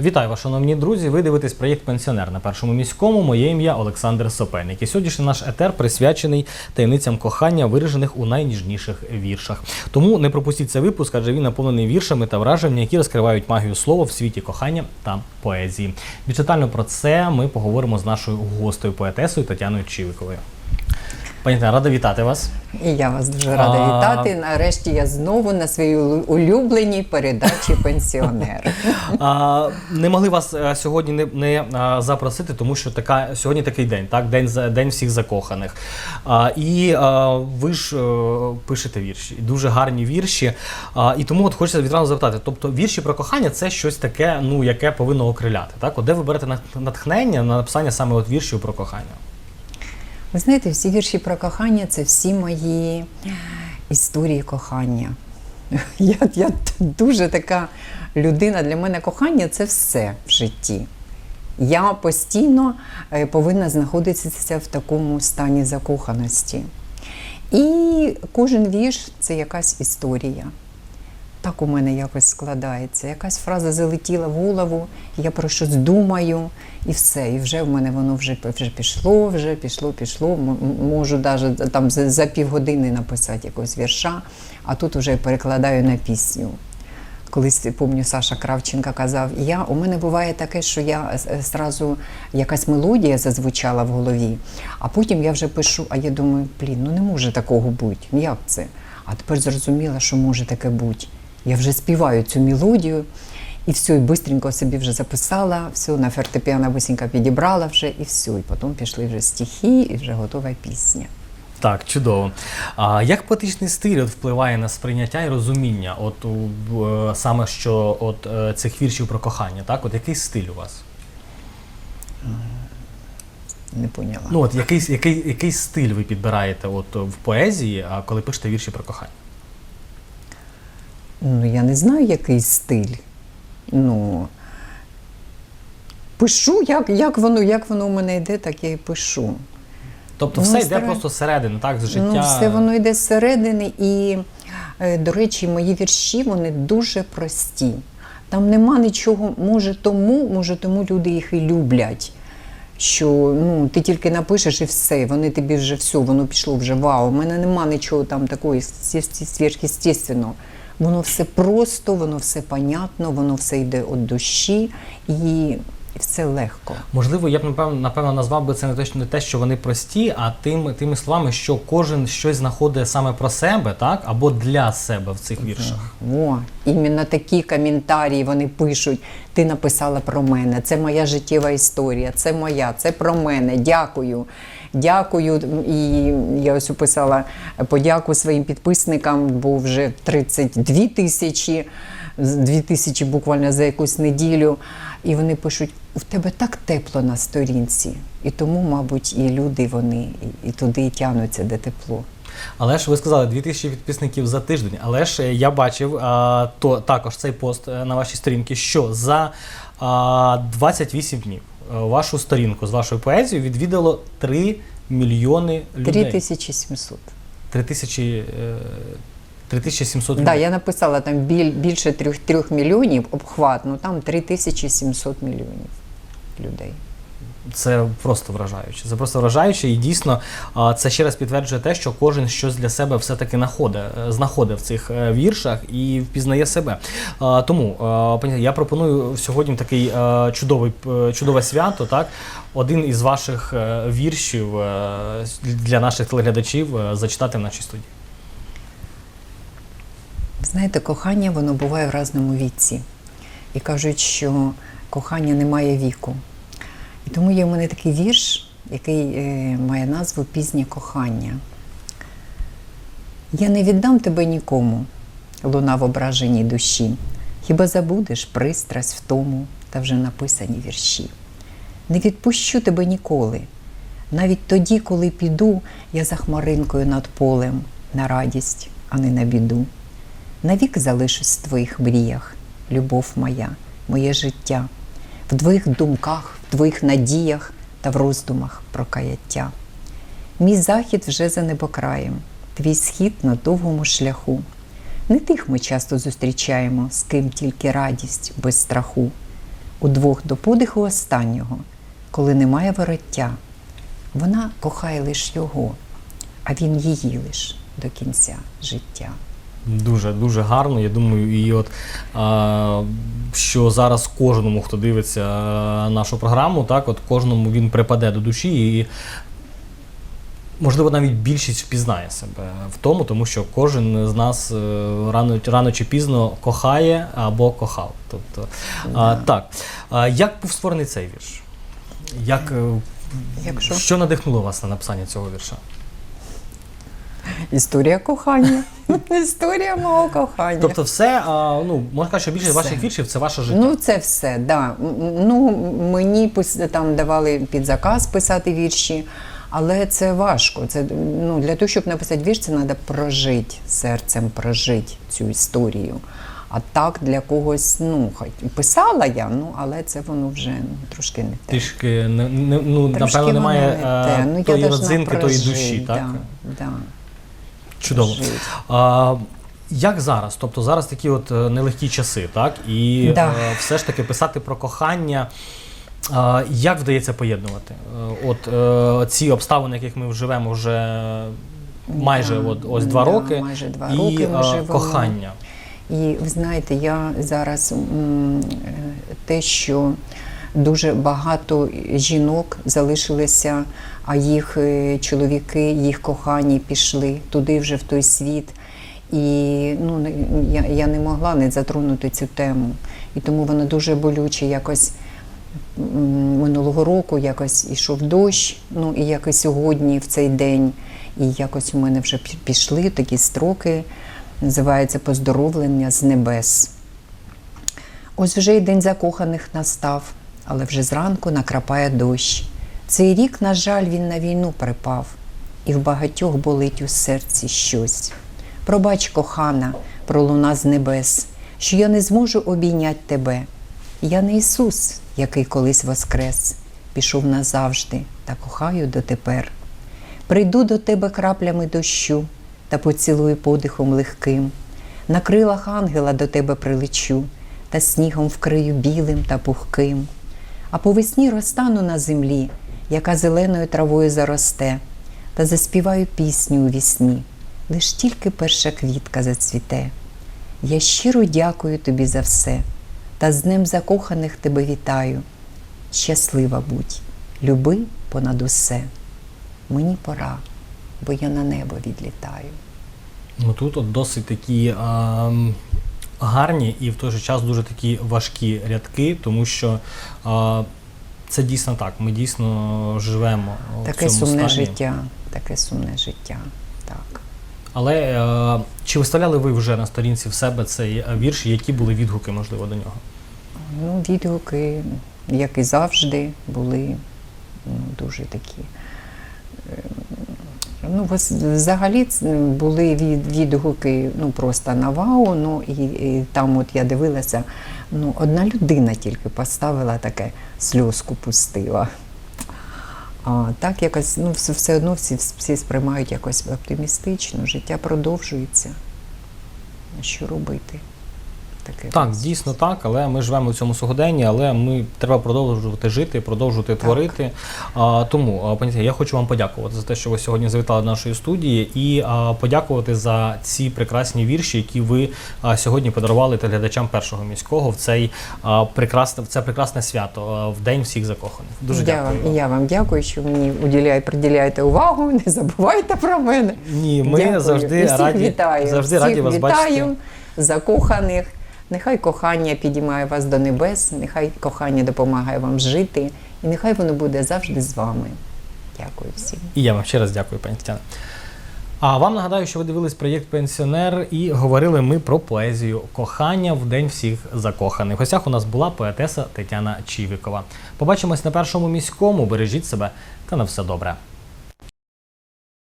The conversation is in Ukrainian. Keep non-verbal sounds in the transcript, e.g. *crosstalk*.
Вітаю вас, шановні друзі. Ви дивитесь проєкт Пенсіонер на першому міському. Моє ім'я Олександр Сопельник. І сьогоднішній наш етер присвячений таємницям кохання, виражених у найніжніших віршах. Тому не пропустіть цей випуск, адже він наповнений віршами та враженнями, які розкривають магію слова в світі кохання та поезії. Більш детально про це ми поговоримо з нашою гостею поетесою Тетяною Чивиковою. Пані рада вітати вас. І я вас дуже рада А. вітати. Нарешті я знову на своїй улюбленій передачі пенсіонер. *laughs* А, не могли вас е, сьогодні не, не запросити, тому що така сьогодні такий день, так день день всіх закоханих. А, і а, ви ж е, пишете вірші, дуже гарні вірші. А, і тому от хочеться відразу запитати. Тобто, вірші про кохання це щось таке, ну яке повинно окриляти. Так, от де ви берете нат- натхнення на написання саме от віршів про кохання? Ви знаєте, всі вірші про кохання це всі мої історії кохання. *laughs* Я, я дуже така людина. Для мене кохання це все в житті. Я постійно е, повинна знаходитися в такому стані закоханості. І кожен вірш це якась історія. Так у мене якось складається. Якась фраза залетіла в голову, я про щось думаю, і все. І вже в мене воно вже, вже пішло, вже пішло, пішло. Можу навіть там за, за півгодини написати якогось вірша, а тут вже перекладаю на пісню. Колись пам'ятаю, Саша Кравченка казав, я, у мене буває таке, що я е, зразу якась мелодія зазвучала в голові, а потім я вже пишу, а я думаю, блін, ну не може такого бути. Ну як це? А тепер зрозуміла, що може таке бути. Я вже співаю цю мелодію, і все, і швидко собі вже записала, все, на фортепіано бисенько підібрала вже, і все. І потім пішли вже стихи, і вже готова пісня. Так, чудово. А як поетичний стиль от впливає на сприйняття і розуміння, от у, е, саме що от е, цих віршів про кохання? Так, от який стиль у вас? Не поняла. Ну от який, який, який стиль ви підбираєте от в поезії, а коли пишете вірші про кохання? Ну, я не знаю, який стиль. Ну, пишу, як, як, воно, як воно у мене йде, так я і пишу. Тобто Ну, все йде старе- просто зсередини, так, з життя. Ну, все воно йде зсередини, і, е, до речі, мої вірші вони дуже прості. Там нема нічого, може тому, може тому люди їх і люблять. Що ну, ти тільки напишеш і все, вони тобі вже все, воно пішло вже вау. У мене нема нічого там такої сверхъестественного. Воно все просто, воно все понятно, воно все йде від душі і все легко. Можливо, я б напевно, напевно назвав би це не те, що- не те, що вони прості, а тим, тими словами, що кожен щось знаходить саме про себе, так, або для себе в цих віршах. О, іменно такі коментарі вони пишуть. Ти написала про мене, це моя життєва історія, це моя, це про мене. Дякую. Дякую. І я ось описала подяку своїм підписникам, бо вже 32 тисячі, 2 тисячі буквально за якусь неділю. І вони пишуть: у тебе так тепло на сторінці. І тому, мабуть, і люди вони і, туди і тягнуться, де тепло. Але ж ви сказали 2000 підписників за тиждень. Але ж е, я бачив а, то також цей пост е, на вашій сторінці, що за а, 28 днів вашу сторінку з вашою поезією відвідало 3 мільйони людей. 3700. 3000, е, 3700 Да, людей. я написала там біль, більше трьох, трьох мільйонів обхват, ну там 3700 мільйонів людей. Це просто вражаюче. Це просто вражаюче, і дійсно це ще раз підтверджує те, що кожен щось для себе все-таки знаходить, е, знаходить в цих е, віршах і впізнає себе. Тому я пропоную сьогодні такий е, чудовий чудове свято. Так, один із ваших віршів для наших телеглядачів зачитати в нашій студії. Знаєте, кохання воно буває в разному віці. І кажуть, що кохання не має віку. І тому є в мене такий вірш, який е, має назву Пізнє кохання. Я не віддам тебе нікому, луна в ображеній душі. Хіба забудеш пристрасть в тому та вже написані вірші. Не відпущу тебе ніколи. Навіть тоді, коли піду, я за хмаринкою над полем на радість, а не на біду. Навік залишусь в твоїх мріях, любов моя, моє життя, в твоїх думках, твоїх надіях та в роздумах про каяття. Мій захід вже за небокраєм, твій схід на довгому шляху. Не тих ми часто зустрічаємо, з ким тільки радість без страху. удвох до подиху останнього, коли немає вороття. Вона кохає лише його, а він її лиш до кінця життя. Дуже дуже гарно. Я думаю, і от а, що зараз кожному, хто дивиться нашу програму, так от кожному він припаде до душі і. Можливо, навіть більшість впізнає себе в тому, тому що кожен з нас е, рано, рано чи пізно кохає або кохав. Тобто, а, так. А, як був створений цей вірш? Як, е, Якщо- Що надихнуло вас на написання цього вірша? Історія кохання. *laughs* Історія мого кохання. Тобто, все, а, ну, можна сказати, що більшість Все. ваших віршів це ваше життя. Ну, це все, да. Ну, мені там давали під заказ писати вірші, але це важко. Це, ну, для того, щоб написати вірш, це треба прожити серцем, прожити цю історію. А так для когось, ну, хай писала я, ну, але це воно вже ну, трошки не те. Трішки не, не, ну, Трошки напевно, немає не те. е, Ну, тої родзинки, тої душі, так? Да, да, Чудово. А, як зараз? Тобто зараз такі от е, нелегкі часи, так? І Да. е, все ж таки писати про кохання. А, як вдається поєднувати? Е, От ці обставини, в яких ми живемо вже майже Да, от, ось два да, роки, майже два і роки ми кохання. І ви знаєте, я зараз те, що дуже багато жінок залишилися, а їх е, чоловіки, їх кохані пішли туди вже в той світ. І ну, я, я не могла не затронути цю тему. І тому вона дуже болюче якось минулого року якось ішов дощ, ну і якось сьогодні, в цей день, і якось у мене вже пішли такі строки, називається поздоровлення з небес. Ось вже й день закоханих настав, але вже зранку накрапає дощ. Цей рік, на жаль, він на війну припав, і в багатьох болить у серці щось. Пробач, кохана, пролуна з небес, що я не зможу обійняти тебе. Я не Ісус, який колись воскрес, пішов назавжди та кохаю дотепер. Прийду до тебе краплями дощу та поцілую подихом легким. На крилах ангела до тебе прилечу, та снігом вкрию білим та пухким. А по весні розтану на землі, яка зеленою травою заросте, та заспіваю пісню у вісні, лиш тільки перша квітка зацвіте. Я щиро дякую тобі за все, та з Днем закоханих тебе вітаю. Щаслива будь, люби понад усе. Мені пора, бо я на небо відлітаю. Ну тут от досить такі а, гарні і в той же час дуже такі важкі рядки, тому що а, це дійсно так. Ми дійсно живемо в Таке цьому сумне стані. життя, таке сумне життя. Так. Але е, чи виставляли ви вже на сторінці в себе цей е, вірш? Які були відгуки, можливо, до нього? Ну, відгуки, як і завжди, були ну, дуже такі. Ну, взагалі були від- відгуки ну, просто на вау. Ну, і, і там от я дивилася, ну, одна людина тільки поставила таке сльозку пустила. А так якось ну, все, все одно всі, всі сприймають якось оптимістично, життя продовжується. Що робити? Таке Так, дійсно так, але ми живемо в цьому сьогоденні, але ми треба продовжувати жити, продовжувати творити. А, тому, пані я хочу вам подякувати за те, що ви сьогодні завітали до нашої студії, і а, подякувати за ці прекрасні вірші, які ви а, сьогодні подарували телеглядачам першого міського в цей а, прекрасне в це прекрасне свято а, в день всіх закоханих. Дуже я дякую. Вам, я вам дякую, що мені уділяє, приділяєте увагу. Не забувайте про мене. Ні, ми Дякую. завжди раді, вітаю. завжди всіх раді вас вітаю, бачити. закоханих. Нехай кохання підіймає вас до небес, нехай кохання допомагає вам жити, і нехай воно буде завжди з вами. Дякую всім. І я вам ще раз дякую, пані Тетяна. А вам нагадаю, що ви дивились проєкт Пенсіонер і говорили ми про поезію кохання в день всіх закоханих. В гостях у нас була поетеса Тетяна Чівікова. Побачимось на першому міському. Бережіть себе та на все добре.